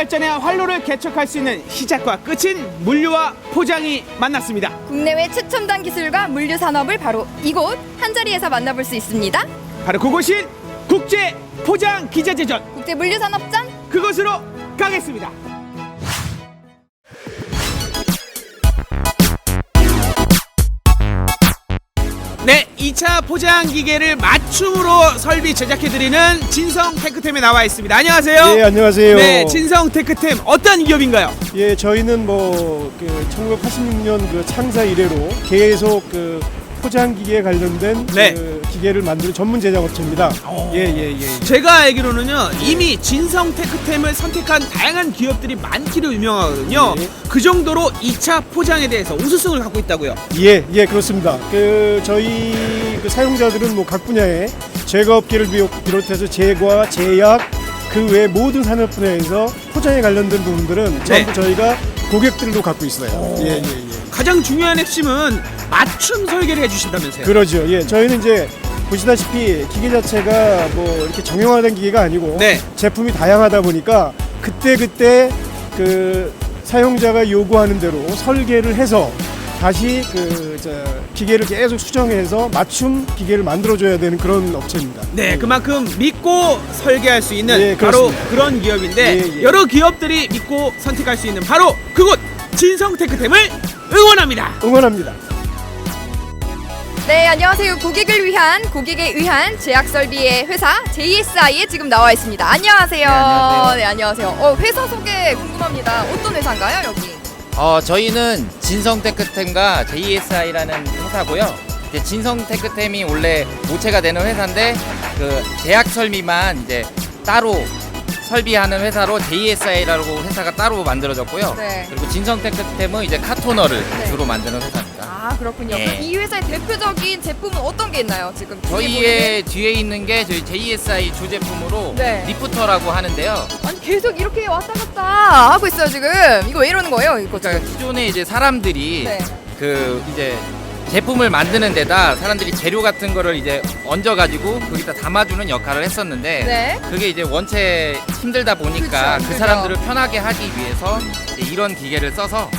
발전의 활로를 개척할 수 있는 시작과 끝인 물류와 포장이 만났습니다. 국내외 최첨단 기술과 물류 산업을 바로 이곳 한 자리에서 만나볼 수 있습니다. 바로 그곳인 국제 포장 기자재전 국제 물류 산업전 그곳으로 가겠습니다. 2차 포장 기계를 맞춤으로 설비 제작해드리는 진성 테크템에 나와 있습니다. 안녕하세요. 예, 안녕하세요. 네, 진성 테크템 어떤 기업인가요? 예, 저희는 뭐 그 1986년 그 창사 이래로 계속 그 포장 기계에 관련된 네. 그 기계를 만드는 전문 제작 업체입니다. 예, 예, 예. 제가 알기로는요 이미 진성 테크템을 선택한 다양한 기업들이 많기로 유명하거든요. 네. 그 정도로 2차 포장에 대해서 우수성을 갖고 있다고요. 예, 예, 그렇습니다. 그 저희 그 사용자들은 뭐 각 분야의 제과 업계를 비롯- 비롯해서 제과, 제약 그 외 모든 산업 분야에서 포장에 관련된 부분들은 네. 전부 저희가 고객들로 갖고 있어요. 예, 예, 예. 가장 중요한 핵심은 맞춤 설계를 해주신다면서요. 그러죠. 예, 저희는 이제 보시다시피 기계 자체가 뭐 이렇게 정형화된 기계가 아니고 네. 제품이 다양하다 보니까 그때 그때 그 사용자가 요구하는 대로 설계를 해서 다시 그 저 기계를 계속 수정해서 맞춤 기계를 만들어줘야 되는 그런 업체입니다. 네, 그만큼 믿고 설계할 수 있는 예, 바로 그렇습니다. 그런 기업인데 예, 예. 여러 기업들이 믿고 선택할 수 있는 바로 그곳 진성 테크템을 응원합니다. 응원합니다. 네 안녕하세요 고객을 위한 고객에 의한 제약 설비의 회사 JSI에 지금 나와 있습니다. 안녕하세요. 네, 안녕하세요. 네, 안녕하세요. 어, 회사 소개 궁금합니다. 어떤 회사인가요 여기? 어, 저희는 진성테크템과 JSI라는 회사고요. 이제 진성테크템이 원래 모체가 되는 회사인데 그 제약 설비만 이제 따로 설비하는 회사로 JSI라고 회사가 따로 만들어졌고요. 네. 그리고 진성테크템은 이제 카토너를 네. 주로 만드는 회사입니다. 아 그렇군요. 예. 그럼 이 회사의 대표적인 제품은 어떤 게 있나요 지금? 뒤에 저희의 뒤에 있는 게 저희 JSI 주제품으로 네. 리프터라고 하는데요. 아니 계속 이렇게 왔다 갔다 하고 있어요 지금. 이거 왜 이러는 거예요 이거 지금? 그러니까 기존에 이제 사람들이 네. 그 이제 제품을 만드는 데다 사람들이 재료 같은 거를 이제 얹어 가지고 거기다 담아주는 역할을 했었는데 네. 그게 이제 원체 힘들다 보니까 그쵸, 그 그죠. 사람들을 편하게 하기 위해서 이런 기계를 써서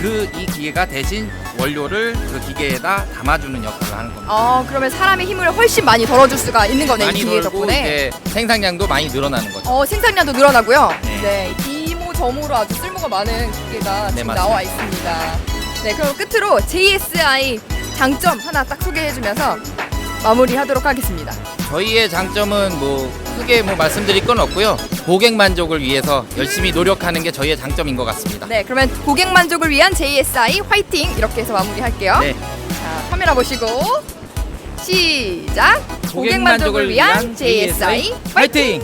그 이 기계가 대신 원료를 그 기계에다 담아주는 역할을 하는 겁니다. 어 그러면 사람의 힘을 훨씬 많이 덜어줄 수가 있는 거네 이 많이 기계 돌고 덕분에. 이제 생산량도 많이 늘어나는 거죠. 어 생산량도 늘어나고요. 네. 네. 이모 저모로 아주 쓸모가 많은 기계가 네, 지금 맞습니다. 나와 있습니다. 네 그럼 끝으로 JSI 장점 하나 딱 소개해주면서 마무리하도록 하겠습니다. 저희의 장점은 뭐 크게 뭐 말씀드릴 건 없고요. 고객 만족을 위해서 열심히 노력하는 게 저희의 장점인 것 같습니다. 네 그러면 고객 만족을 위한 JSI 화이팅 이렇게 해서 마무리할게요. 네. 자 카메라 보시고 시작. 고객 만족을 위한 JSI 화이팅.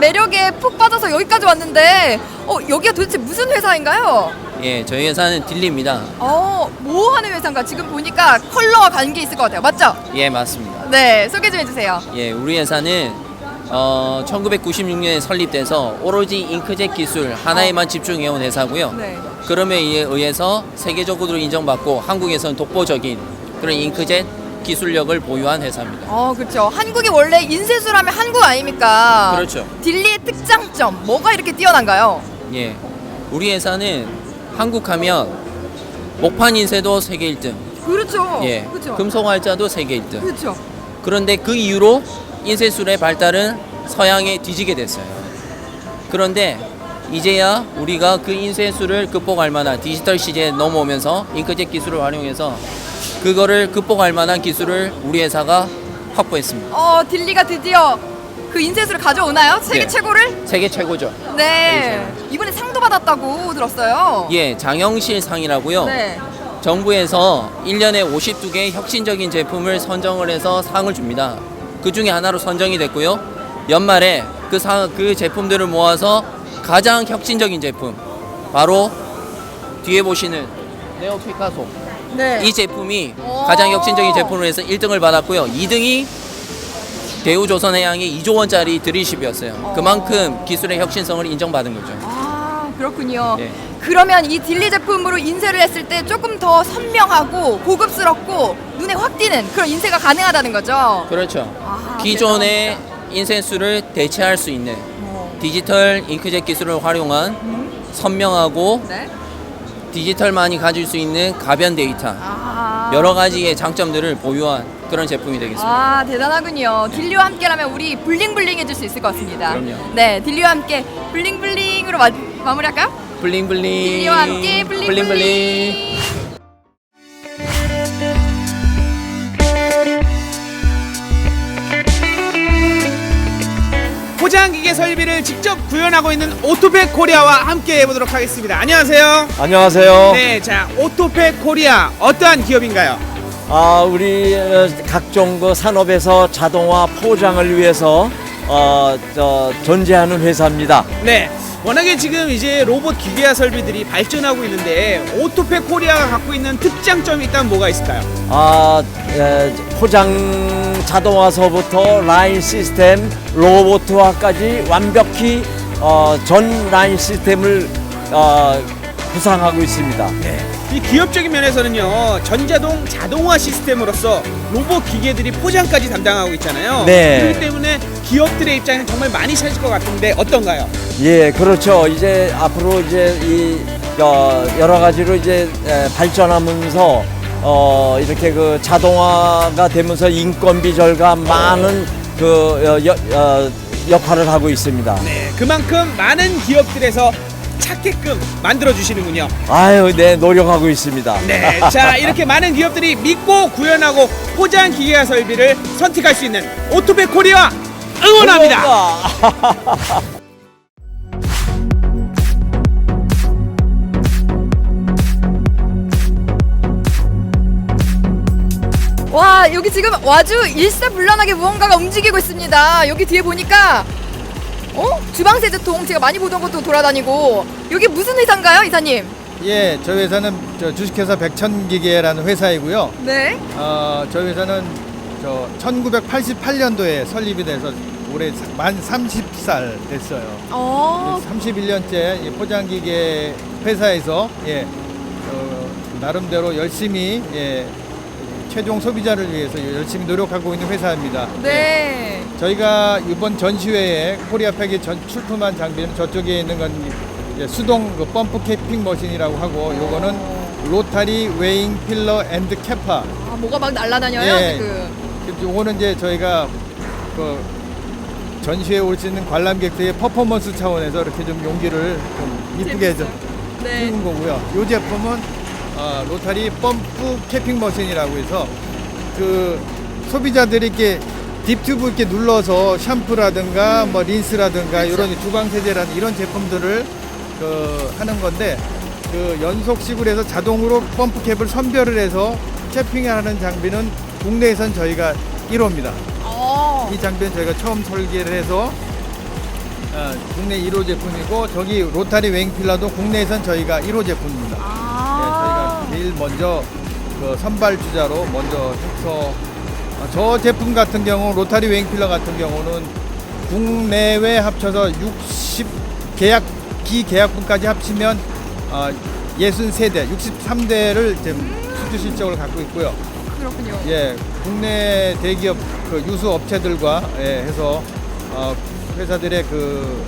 매력에 푹 빠져서 여기까지 왔는데, 어, 여기가 도대체 무슨 회사인가요? 예, 저희 회사는 딜리입니다. 어, 뭐 하는 회사인가? 지금 보니까 컬러와 관계 있을 것 같아요. 맞죠? 예, 맞습니다. 네, 소개 좀 해주세요. 예, 우리 회사는 어, 1996년에 설립돼서 오로지 잉크젯 기술 하나에만 집중해온 회사고요. 네. 그럼에 의해서 세계적으로 인정받고 한국에서는 독보적인 그런 잉크젯 기술력을 보유한 회사입니다. 어, 그렇죠. 한국이 원래 인쇄술하면 한국 아닙니까? 그렇죠. 딜리의 특장점, 뭐가 이렇게 뛰어난가요? 예, 우리 회사는 한국 하면 목판 인쇄도 세계 1등, 그렇죠. 예, 그렇죠. 금속 활자도 세계 1등. 그렇죠. 그런데 그 이후로 인쇄술의 발달은 서양에 뒤지게 됐어요. 그런데 이제야 우리가 그 인쇄술을 극복할 만한 디지털 시대에 넘어오면서 잉크젯 기술을 활용해서 그거를 극복할 만한 기술을 우리 회사가 확보했습니다. 어, 딜리가 드디어 그 인쇄술을 가져오나요? 세계 네. 최고를? 세계 최고죠. 네. 이번에 상도 받았다고 들었어요. 예, 장영실 상이라고요. 네. 정부에서 1년에 52개의 혁신적인 제품을 선정을 해서 상을 줍니다. 그 중에 하나로 선정이 됐고요. 연말에 그, 상, 그 제품들을 모아서 가장 혁신적인 제품, 바로 뒤에 보시는 네오 피카소. 네. 이 제품이 오. 가장 혁신적인 제품으로 해서 1등을 받았고요. 2등이 대우조선해양의 2조 원짜리 드리십이었어요. 어. 그만큼 기술의 혁신성을 인정받은 거죠. 아, 그렇군요. 예. 그러면 이 딜리 제품으로 인쇄를 했을 때 조금 더 선명하고 고급스럽고 눈에 확 띄는 그런 인쇄가 가능하다는 거죠. 그렇죠. 아, 기존의 인센수를 대체할 수 있는 어. 디지털 잉크젯 기술을 활용한 선명하고 네. 디지털만이 가질 수 있는 가변 데이터 아. 여러 가지의 장점들을 보유한 그런 제품이 되겠습니다. 아 대단하군요. 딜리와 함께라면 우리 블링블링 해줄 수 있을 것 같습니다. 그럼요. 네, 딜리와 함께 블링블링으로 마, 마무리할까요? 블링블링. 딜리와 함께 블링블링. 포장기계 설비를 직접 구현하고 있는 오토팩 코리아와 함께 해보도록 하겠습니다. 안녕하세요. 안녕하세요. 네, 자 오토팩 코리아 어떠한 기업인가요? 아, 우리 어, 각종 그 산업에서 자동화 포장을 위해서 어, 저, 존재하는 회사입니다. 네. 워낙에 지금 이제 로봇 기계화 설비들이 발전하고 있는데 오토팩 코리아가 갖고 있는 특장점이 있다면 뭐가 있을까요? 아, 에, 포장 자동화서부터 라인 시스템, 로봇화까지 완벽히 어, 전 라인 시스템을 어, 구상하고 있습니다. 네. 이 기업적인 면에서는요 전자동 자동화 시스템으로서 로봇 기계들이 포장까지 담당하고 있잖아요. 네. 그렇기 때문에 기업들의 입장에는 정말 많이 찾을 것 같은데 어떤가요? 예, 그렇죠. 이제 앞으로 이제 이 어, 여러 가지로 이제 에, 발전하면서 어, 이렇게 그 자동화가 되면서 인건비 절감 많은 그 어, 여- 어, 역할을 하고 있습니다. 네, 그만큼 많은 기업들에서 찾게끔 만들어 주시는군요. 아유, 네, 노력하고 있습니다. 네, 자 이렇게 많은 기업들이 믿고 구현하고 포장 기계화 설비를 선택할 수 있는 오토백 코리아 응원합니다. 와 여기 지금 아주 일사불란하게 무언가가 움직이고 있습니다. 여기 뒤에 보니까 어 주방 세제통 제가 많이 보던 것도 돌아다니고 여기 무슨 회사인가요, 이사님? 예, 저희 회사는 저 주식회사 백천기계라는 회사이고요. 네. 어, 저희 회사는 저 1988년도에 설립이 돼서 올해 만 30살 됐어요. 어 31년째 포장기계 회사에서 예, 어, 나름대로 열심히 예, 최종 소비자를 위해서 열심히 노력하고 있는 회사입니다. 네. 저희가 이번 전시회에 코리아 팩이 전 출품한 장비는 저쪽에 있는 건 수동 그 펌프 캐핑 머신이라고 하고 요거는 로타리 웨잉 필러 앤드 캐파. 아 뭐가 막 날아다녀요 예. 그래서 요거는 이제 저희가 그 전시회에 올 수 있는 관람객들의 퍼포먼스 차원에서 이렇게 좀 용기를 좀 이쁘게 좀 네. 띄운 거고요. 이 제품은 어, 로타리 펌프 캐핑 머신이라고 해서 그 소비자들이 이렇게 딥튜브 이렇게 눌러서 샴푸라든가 뭐 린스라든가 이런 주방 세제라든 이런 제품들을 그 하는 건데 그 연속식으로 해서 자동으로 펌프 캡을 선별을 해서 캐핑하는 장비는 국내에선 저희가 1호입니다. 어. 이 장비는 저희가 처음 설계를 해서 어, 국내 1호 제품이고 저기 로타리 필러도 국내에선 저희가 1호 제품입니다. 아. 네, 저희가 제일 먼저 그 선발 주자로 먼저 어, 저 제품 같은 경우 로타리 웨잉 필러 같은 경우는 국내외 합쳐서 60 계약 비계약분까지 합치면 어, 63대, 63대를 지금 수주 실적을 갖고 있고요. 그렇군요. 예, 국내 대기업 그 유수 업체들과 예, 해서 어, 회사들의 그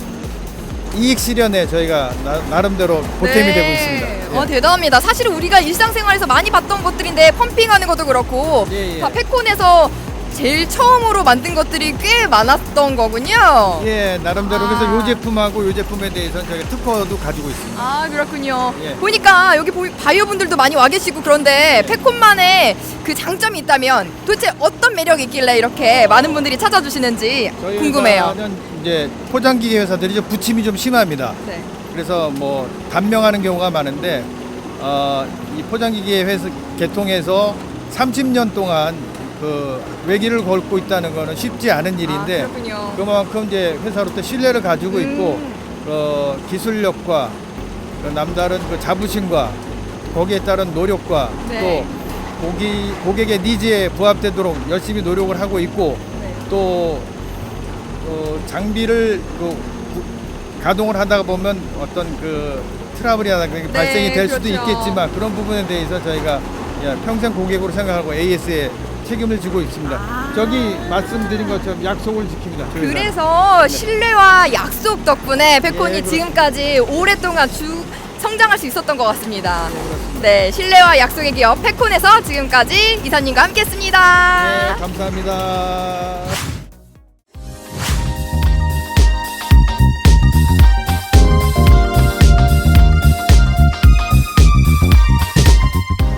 이익 실현에 저희가 나, 름대로 보탬이 네. 되고 있습니다. 예. 어 대단합니다. 사실 우리가 일상생활에서 많이 것들인데 펌핑하는 것도 그렇고 예, 예. 다 페콘에서 제일 처음으로 만든 것들이 꽤 많았던 거군요. 예, 나름대로 아. 그래서 이 제품하고 이 제품에 대해서는 저희가 특허도 가지고 있습니다. 아 그렇군요. 예. 보니까 여기 보- 바이오분들도 많이 와 계시고 그런데 페콘만의 그 장점이 있다면 도대체 어떤 매력이 있길래 이렇게 많은 분들이 찾아주시는지 저희 궁금해요. 회사는 이제 포장기계 회사들이 좀 부침이 좀 심합니다. 네. 그래서 뭐 단명하는 경우가 많은데 어, 이 포장기계 회사 개통해서 30년 동안 그 외기를 걸고 있다는 거는 쉽지 않은 일인데 아. 그만큼 이제 회사로부터 신뢰를 가지고 있고 음. 어, 기술력과 그 남다른 그 자부심과 거기에 따른 노력과 네. 또 고기, 고객의 니즈에 부합되도록 열심히 노력을 하고 있고 네. 또 어, 장비를 그 구- 가동을 하다가 보면 어떤 그 트러블이라든가 이게 발생이 될 수도 그렇죠. 있겠지만 그런 부분에 대해서 저희가 야, 평생 고객으로 생각하고 AS에 책임을 지고 있습니다. 아. 저기 말씀드린 것처럼 약속을 지킵니다. 저희가. 그래서 신뢰와 약속 덕분에 페콘이 예, 지금까지 오랫동안 주 성장할 수 있었던 것 같습니다. 네, 신뢰와 약속의 기업 페콘에서 지금까지 이사님과 함께했습니다. 네, 감사합니다.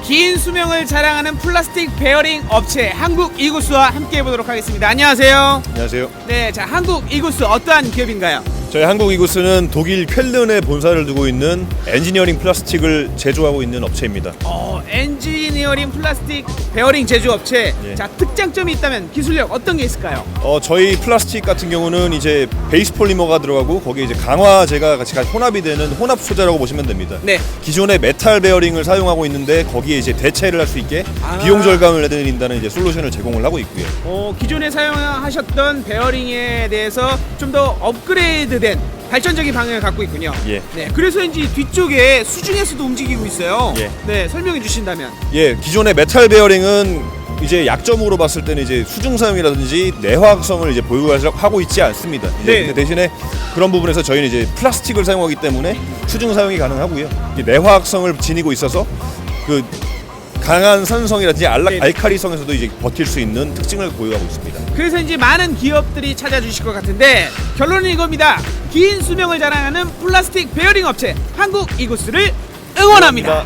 긴 수명을 자랑하는 플라스틱 베어링 업체 한국 이구스와 함께 해보도록 하겠습니다. 안녕하세요. 안녕하세요. 네, 자 한국 이구스 어떠한 기업인가요? 저희 한국 이구스는 독일 쾰른에 본사를 두고 있는 엔지니어링 플라스틱을 제조하고 있는 업체입니다. 어, 엔지니어링 플라스틱 베어링 제조 업체. 예. 자 특장점이 있다면 기술력 어떤 게 있을까요? 어, 저희 플라스틱 같은 경우는 이제 베이스 폴리머가 들어가고 거기에 이제 강화제가 같이 혼합이 되는 혼합 소재라고 보시면 됩니다. 네. 기존의 메탈 베어링을 사용하고 있는데 거기에 이제 대체를 할 수 있게 아. 비용 절감을 해드린다는 이제 솔루션을 제공을 하고 있고요. 어, 기존에 사용하셨던 베어링에 대해서 좀 더 업그레이드 된 발전적인 방향을 갖고 있군요. 예. 네, 그래서인지 뒤쪽에 수중에서도 움직이고 있어요. 예. 네, 설명해 주신다면. 예, 기존의 메탈 베어링은 이제 약점으로 봤을 때는 이제 수중 사용이라든지 내화성을 이제 보유하고 있지 않습니다. 네. 근데 대신에 그런 부분에서 저희는 이제 플라스틱을 사용하기 때문에 수중 사용이 가능하고요. 이 내화성을 지니고 있어서 그 강한 산성이라든지 알라, 네. 알카리성에서도 이제 버틸 수 있는 특징을 보유하고 있습니다. 그래서 이제 많은 기업들이 찾아주실 것 같은데 결론은 이겁니다. 긴 수명을 자랑하는 플라스틱 베어링 업체 한국 이구스를 응원합니다.